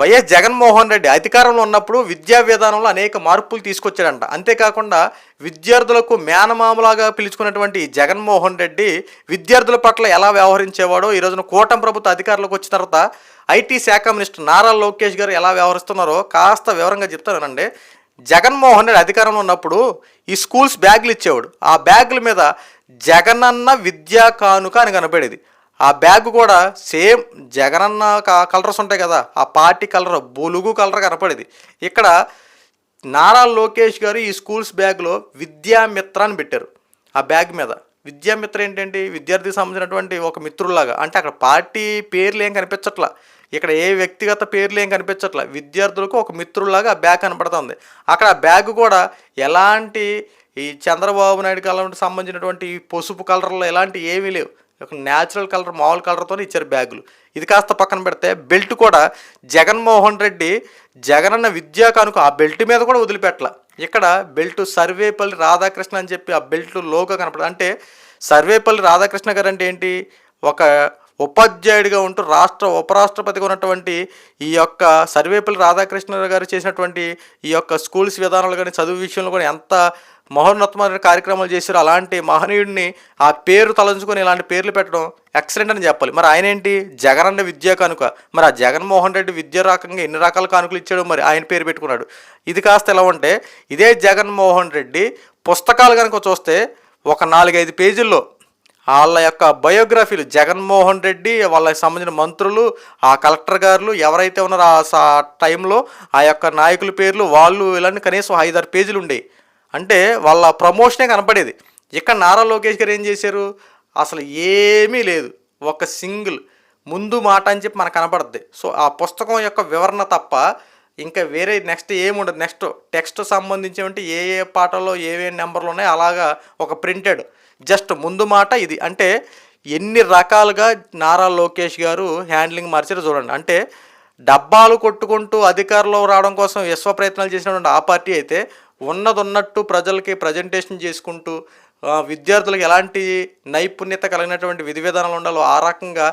YS Jaganmohan Reddy అధికారంలో ఉన్నప్పుడు విద్యా విధానంలో అనేక మార్పులు తీసుకొచ్చాడంట. అంతేకాకుండా విద్యార్థులకు మేనమామలాగా పిలుచుకున్నటువంటి జగన్మోహన్ రెడ్డి విద్యార్థుల పట్ల ఎలా వ్యవహరించేవాడో ఈ రోజున కూటమి ప్రభుత్వ అధికారులకు వచ్చిన తర్వాత ఐటీ శాఖ మినిస్టర్ నారా లోకేష్ గారు ఎలా వ్యవహరిస్తున్నారో కాస్త వివరంగా చెప్తానండి జగన్మోహన్ రెడ్డి అధికారంలో ఉన్నప్పుడు ఈ స్కూల్స్ బ్యాగులు ఇచ్చేవాడు. ఆ బ్యాగుల మీద జగనన్న విద్యా కానుక అని కనబడేది ఆ బ్యాగ్ కూడా సేమ్ జగనన్న అన్న కలర్స్ ఉంటాయి కదా ఆ పార్టీ కలర్ బులుగు కలర్ కనపడేది. ఇక్కడ నారా లోకేష్ గారు ఈ స్కూల్స్ బ్యాగ్లో విద్యామిత్ర అని పెట్టారు ఆ బ్యాగ్ మీద. విద్యామిత్ర ఏంటంటే విద్యార్థికి సంబంధించినటువంటి ఒక మిత్రుల్లాగా. అంటే అక్కడ పార్టీ పేర్లు ఏం కనిపించట్లా? ఇక్కడ ఏ వ్యక్తిగత పేర్లు ఏం కనిపించట్లా? విద్యార్థులకు ఒక మిత్రుల్లాగా ఆ బ్యాగ్ కనపడుతుంది. అక్కడ ఆ బ్యాగ్ కూడా ఎలాంటి ఈ చంద్రబాబు నాయుడు కాలం సంబంధించినటువంటి పసుపు కలర్లో ఎలాంటి ఏమీ లేవు. న్యాచురల్ కలర్ మామూలు కలర్తో ఇచ్చారు బ్యాగులు. ఇది కాస్త పక్కన పెడితే బెల్ట్ కూడా జగన్మోహన్ రెడ్డి జగనన్న విద్యా కానుక ఆ బెల్ట్ మీద కూడా వదిలిపెట్టల. ఇక్కడ బెల్ట్ సర్వేపల్లి రాధాకృష్ణ అని చెప్పి ఆ బెల్ట్ లోగా కనపడదు. అంటే సర్వేపల్లి రాధాకృష్ణ గారు అంటే ఏంటి? ఒక ఉపాధ్యాయుడిగా ఉంటూ రాష్ట్ర ఉపరాష్ట్రపతిగా ఉన్నటువంటి ఈ యొక్క సర్వేపల్లి రాధాకృష్ణ గారు చేసినటువంటి ఈ యొక్క స్కూల్స్ విధానాలు కానీ చదువు విషయంలో కూడా ఎంత మహోన్నతమైన కార్యక్రమాలు చేశారు అలాంటి మహనీయుడిని ఆ పేరు తలంచుకొని ఇలాంటి పేర్లు పెట్టడం ఎక్సలెంట్ అని చెప్పాలి. మరి ఆయన ఏంటి? జగనన్న విద్యా కానుక. మరి ఆ జగన్మోహన్ రెడ్డి విద్యా రకంగా ఎన్ని రకాల కానుకలు ఇచ్చాడో మరి ఆయన పేరు పెట్టుకున్నాడు. ఇది కాస్త ఎలా ఉంటే ఇదే జగన్మోహన్ రెడ్డి పుస్తకాలు కనుక చూస్తే ఒక నాలుగైదు పేజీల్లో వాళ్ళ యొక్క బయోగ్రఫీలు జగన్మోహన్ రెడ్డి వాళ్ళకి సంబంధించిన మంత్రులు ఆ కలెక్టర్ గారులు ఎవరైతే ఉన్నారో ఆ టైంలో ఆ యొక్క నాయకుల పేర్లు వాళ్ళు ఇలాంటి కనీసం ఐదారు పేజీలు ఉండేవి అంటే వాళ్ళ ప్రమోషనే కనపడేది. ఇక్కడ నారా లోకేష్ గారు ఏం చేశారు? అసలు ఏమీ లేదు. ఒక సింగిల్ ముందు మాట అని చెప్పి మనకు కనపడద్ది. సో ఆ పుస్తకం యొక్క వివరణ తప్ప ఇంకా వేరే నెక్స్ట్ ఏముండదు. నెక్స్ట్ టెక్స్ట్ సంబంధించి ఏ ఏ పాటలో ఏవే నెంబర్లు ఉన్నాయో అలాగా ఒక ప్రింటెడ్. జస్ట్ ముందు మాట ఇది. అంటే ఎన్ని రకాలుగా నారా లోకేష్ గారు హ్యాండ్లింగ్ మార్చారో చూడండి. అంటే డబ్బాలు కొట్టుకుంటూ అధికారంలో రావడం కోసం విశ్వ ప్రయత్నాలు చేసినటువంటి ఆ పార్టీ అయితే ఉన్నదొన్నట్టు ప్రజలకి ప్రజెంటేషన్ చేసుకుంటూ విద్యార్థులకు ఎలాంటి నైపుణ్యత కలిగినటువంటి విధి విధానాలు ఉండాలో ఆ రకంగా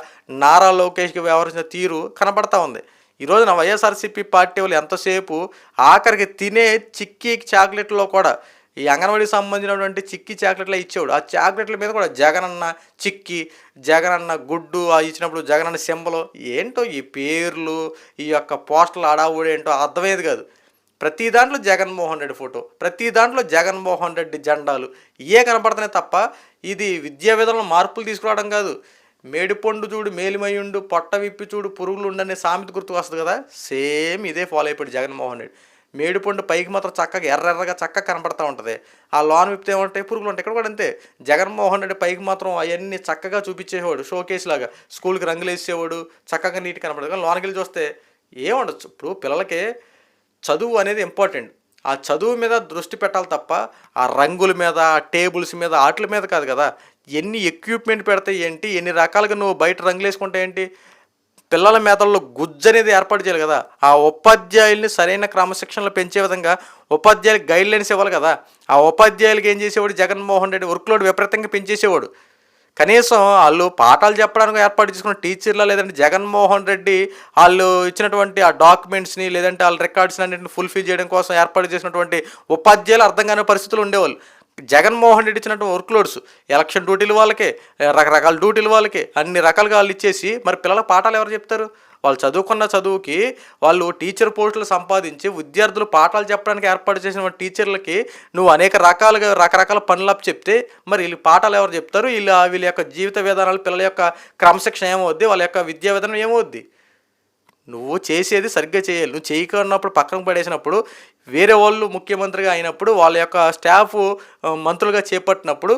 నారా లోకేష్కి వ్యవహరించిన తీరు కనబడతా ఉంది. ఈ రోజున వైఎస్ఆర్సీపీ పార్టీ వాళ్ళు ఎంతసేపు ఆఖరికి తినే చిక్కీ చాక్లెట్లో కూడా ఈ అంగన్వాడీకి సంబంధించినటువంటి చిక్కీ చాక్లెట్లు ఇచ్చేవాడు. ఆ చాక్లెట్ల మీద కూడా జగనన్న చిక్కీ జగనన్న గుడ్డు ఆ ఇచ్చినప్పుడు జగనన్న సింబలు ఏంటో ఈ పేర్లు ఈ యొక్క పోస్టర్లు అడావుడు ఏంటో అర్థమయ్యేది కాదు. ప్రతి దాంట్లో జగన్మోహన్ రెడ్డి ఫోటో ప్రతి దాంట్లో జగన్మోహన్ రెడ్డి జెండాలు. ఇవే కనపడుతున్నాయి తప్ప ఇది విద్యా విధానంలో మార్పులు తీసుకురావడం కాదు. మేడిపండు చూడు మేలిమయుండు పొట్ట విప్పి చూడు పురుగులు ఉండనే సామెత గుర్తుకు వస్తుంది కదా? సేమ్ ఇదే ఫాలో అయిపోయాడు జగన్మోహన్ రెడ్డి. మేడిపండు పైకి మాత్రం చక్కగా ఎర్రెర్రగా చక్కగా కనపడతా ఉంటుంది. ఆ లోన్ విప్పితే ఏమంటాయి? పురుగులు ఉంటాయి. ఇక్కడ కూడా అంతే. జగన్మోహన్ రెడ్డి పైకి మాత్రం అవన్నీ చక్కగా చూపించేవాడు షోకేస్ లాగా. స్కూల్కి రంగులు వేసేవాడు చక్కగా నీట్ కనపడదు. కానీ లోనకి వెళ్ళి చూస్తే ఏముండొచ్చు ఇప్పుడు పిల్లలకి చదువు అనేది ఇంపార్టెంట్ ఆ చదువు మీద దృష్టి పెట్టాలి తప్ప ఆ రంగుల మీద ఆ టేబుల్స్ మీద ఆటల మీద కాదు కదా? ఎన్ని ఎక్విప్మెంట్ పెడతాయి ఏంటి? ఎన్ని రకాలుగా నువ్వు బయట రంగులు వేసుకుంటే ఏంటి? పిల్లల మేతల్లో గుజ్జు అనేది ఏర్పాటు చేయాలి కదా. ఆ ఉపాధ్యాయుల్ని సరైన క్రమశిక్షణలో పెంచే విధంగా ఉపాధ్యాయులకు గైడ్ లైన్స్ ఇవ్వాలి కదా. ఆ ఉపాధ్యాయులకి ఏం చేసేవాడు? జగన్మోహన్ రెడ్డి వర్క్లోడ్ విపరీతంగా పెంచేసేవాడు. కనీసం వాళ్ళు పాఠాలు చెప్పడానికి ఏర్పాటు చేసుకున్న టీచర్లు లేదంటే జగన్మోహన్ రెడ్డి వాళ్ళు ఇచ్చినటువంటి ఆ డాక్యుమెంట్స్ని లేదంటే వాళ్ళ రికార్డ్స్ని అన్నింటిని ఫుల్ఫిల్ చేయడం కోసం ఏర్పాటు చేసినటువంటి ఉపాధ్యాయులు అర్థం కాని పరిస్థితులు ఉండేవాళ్ళు. జగన్మోహన్ రెడ్డి ఇచ్చినటువంటి వర్క్ లోడ్స్ ఎలక్షన్ డ్యూటీలు వాళ్ళకే రకరకాల డ్యూటీలు వాళ్ళకే అన్ని రకాలుగా వాళ్ళు ఇచ్చేసి మరి పిల్లల పాఠాలు ఎవరు చెప్తారు? వాళ్ళు చదువుకున్న చదువుకి వాళ్ళు టీచర్ పోస్టులు సంపాదించి విద్యార్థులు పాఠాలు చెప్పడానికి ఏర్పాటు చేసిన టీచర్లకి నువ్వు అనేక రకాలుగా రకరకాల పనులు చెప్తే మరి వీళ్ళు పాఠాలు ఎవరు చెప్తారు? వీళ్ళ వీళ్ళ యొక్క జీవిత విధానాలు పిల్లల యొక్క క్రమశిక్షణ ఏమవుద్ది? వాళ్ళ యొక్క విద్యా విధానం ఏమవుద్ది? నువ్వు చేసేది సరిగ్గా చేయాలి. నువ్వు చేయకున్నప్పుడు పక్కన పడేసినప్పుడు వేరే వాళ్ళు ముఖ్యమంత్రిగా అయినప్పుడు వాళ్ళ యొక్క స్టాఫ్ మంత్రులుగా చేపట్టినప్పుడు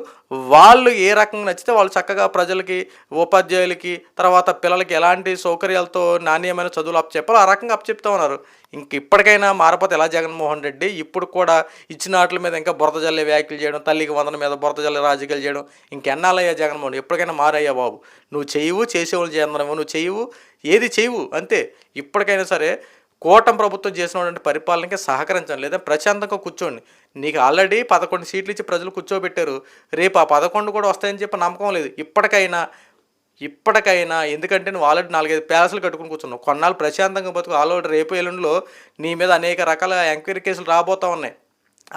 వాళ్ళు ఏ రకంగా నచ్చితే వాళ్ళు చక్కగా ప్రజలకి ఉపాధ్యాయులకి తర్వాత పిల్లలకి ఎలాంటి సౌకర్యాలతో నాణ్యమైన చదువులు అప్ చెప్పాలో ఆ రకంగా అప్ చెప్తా ఉన్నారు. ఇంక ఇప్పటికైనా మారపోతే ఎలా జగన్మోహన్ రెడ్డి? ఇప్పుడు కూడా ఇచ్చిన వాటి మీద ఇంకా బురద జల్లే వ్యాఖ్యలు చేయడం తల్లికి వందన మీద బురద జల్లే రాజకీయాలు చేయడం ఇంకెన్నాళ్ళయ్యా జగన్మోహన్? ఎప్పటికైనా మారయ్యా బాబు. నువ్వు చేయవు చేసేవాళ్ళు చేయందనము నువ్వు చేయవు ఏది చేయవు అంతే. ఇప్పటికైనా సరే కూటమి ప్రభుత్వం చేసినటువంటి పరిపాలనకి సహకరించండి లేదా ప్రశాంతంగా కూర్చోండి. నీకు ఆల్రెడీ పదకొండు సీట్లు ఇచ్చి ప్రజలు కూర్చోబెట్టారు. రేపు ఆ పదకొండు కూడా వస్తాయని చెప్పి నమ్మకం లేదు. ఇప్పటికైనా ఇప్పటికైనా ఎందుకంటే నువ్వు ఆల్రెడీ నాలుగైదు ప్యాలెస్లు కట్టుకుని కూర్చున్నావు. కొన్నాళ్ళు ప్రశాంతంగా బతుకు ఆల్రెడీ రేపు ఎల్లుండిలో నీ మీద అనేక రకాల ఎంక్వైరీ కేసులు రాబోతా ఉన్నాయి.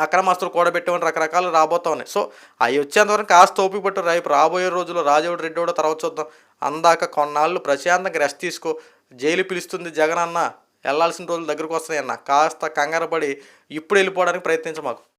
అక్రమాస్తులు కూడబెట్టేవని రకరకాలు రాబోతా ఉన్నాయి. సో అవి వచ్చేంతవరకు కాస్త ఓపిక పట్టు రేపు రాబోయే రోజుల్లో రాజవుడు రెడ్డి కూడా తర్వాత చూద్దాం. అందాక కొన్నాళ్ళు ప్రశాంతంగా రెస్ట్ తీసుకో. జైలు పిలుస్తుంది జగన్ అన్న వెళ్ళాల్సిన రోజులు దగ్గరకు వస్తాయన్న. కాస్త కంగారు పడి ఇప్పుడు వెళ్ళిపోవడానికి ప్రయత్నించమాకు